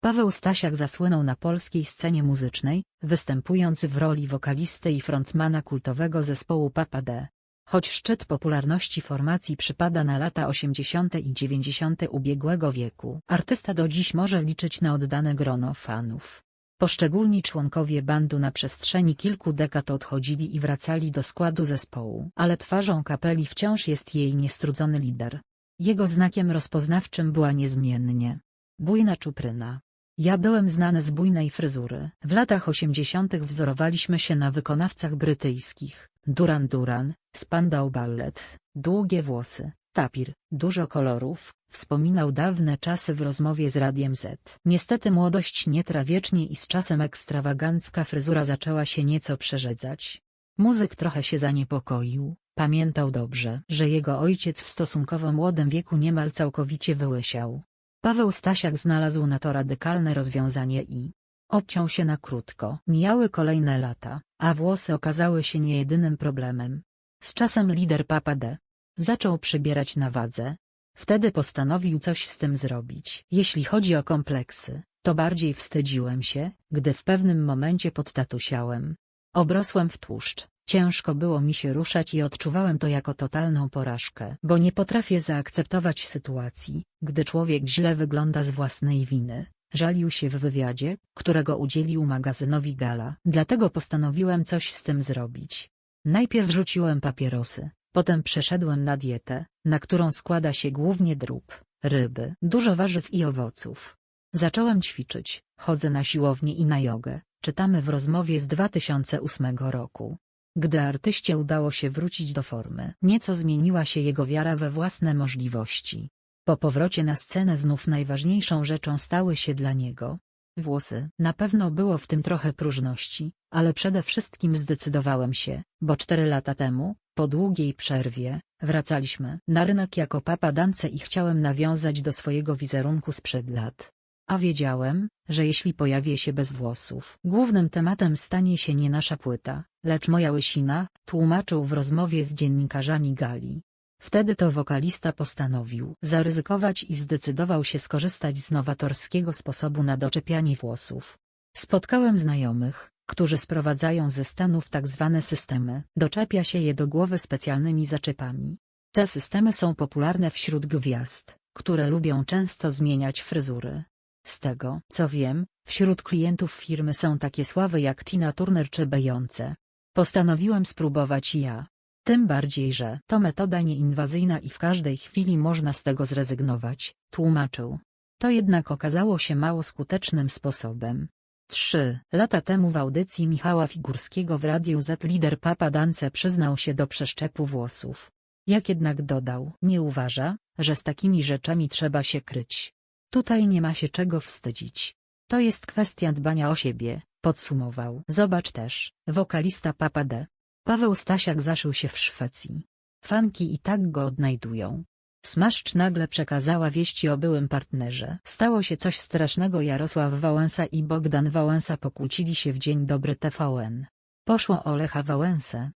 Paweł Stasiak zasłynął na polskiej scenie muzycznej, występując w roli wokalisty i frontmana kultowego zespołu Papa D. Choć szczyt popularności formacji przypada na lata 80. i 90. ubiegłego wieku, artysta do dziś może liczyć na oddane grono fanów. Poszczególni członkowie bandu na przestrzeni kilku dekad odchodzili i wracali do składu zespołu, ale twarzą kapeli wciąż jest jej niestrudzony lider. Jego znakiem rozpoznawczym była niezmiennie bujna czupryna. Ja byłem znany z bujnej fryzury. W latach 80. wzorowaliśmy się na wykonawcach brytyjskich, Duran Duran, Spandau Ballet, długie włosy, tapir, dużo kolorów, wspominał dawne czasy w rozmowie z Radiem Z. Niestety młodość nie wiecznie i z czasem ekstrawagancka fryzura zaczęła się nieco przerzedzać. Muzyk trochę się zaniepokoił, pamiętał dobrze, że jego ojciec w stosunkowo młodym wieku niemal całkowicie wyłysiał. Paweł Stasiak znalazł na to radykalne rozwiązanie i obciął się na krótko. Mijały kolejne lata, a włosy okazały się nie jedynym problemem. Z czasem lider Papa D. zaczął przybierać na wadze. Wtedy postanowił coś z tym zrobić. Jeśli chodzi o kompleksy, to bardziej wstydziłem się, gdy w pewnym momencie podtatusiałem. Obrosłem w tłuszcz, ciężko było mi się ruszać i odczuwałem to jako totalną porażkę. Bo nie potrafię zaakceptować sytuacji, gdy człowiek źle wygląda z własnej winy. Żalił się w wywiadzie, którego udzielił magazynowi Gala. Dlatego postanowiłem coś z tym zrobić. Najpierw rzuciłem papierosy, potem przeszedłem na dietę, na którą składa się głównie drób, ryby, dużo warzyw i owoców. Zacząłem ćwiczyć, chodzę na siłownię i na jogę, czytamy w rozmowie z 2008 roku. Gdy artyście udało się wrócić do formy, nieco zmieniła się jego wiara we własne możliwości. Po powrocie na scenę znów najważniejszą rzeczą stały się dla niego włosy. Na pewno było w tym trochę próżności, ale przede wszystkim zdecydowałem się, bo cztery lata temu, po długiej przerwie, wracaliśmy na rynek jako papa dance i chciałem nawiązać do swojego wizerunku sprzed lat. A wiedziałem, że jeśli pojawię się bez włosów, głównym tematem stanie się nie nasza płyta, lecz moja łysina, tłumaczył w rozmowie z dziennikarzami Gali. Wtedy to wokalista postanowił zaryzykować i zdecydował się skorzystać z nowatorskiego sposobu na doczepianie włosów. Spotkałem znajomych, którzy sprowadzają ze Stanów tak zwane systemy, doczepia się je do głowy specjalnymi zaczepami. Te systemy są popularne wśród gwiazd, które lubią często zmieniać fryzury. Z tego, co wiem, wśród klientów firmy są takie sławy jak Tina Turner czy Beyoncé. Postanowiłem spróbować ja. Tym bardziej, że to metoda nieinwazyjna i w każdej chwili można z tego zrezygnować, tłumaczył. To jednak okazało się mało skutecznym sposobem. Trzy lata temu w audycji Michała Figurskiego w Radiu Z lider Papa Dance przyznał się do przeszczepu włosów. Jak jednak dodał, nie uważa, że z takimi rzeczami trzeba się kryć. Tutaj nie ma się czego wstydzić. To jest kwestia dbania o siebie, podsumował. Zobacz też, wokalista Papa D. Paweł Stasiak zaszył się w Szwecji. Fanki i tak go odnajdują. Smaszcz nagle przekazała wieści o byłym partnerze. Stało się coś strasznego Jarosław Wałęsa i Bogdan Wałęsa pokłócili się w Dzień Dobry TVN. Poszło o Lecha Wałęsę,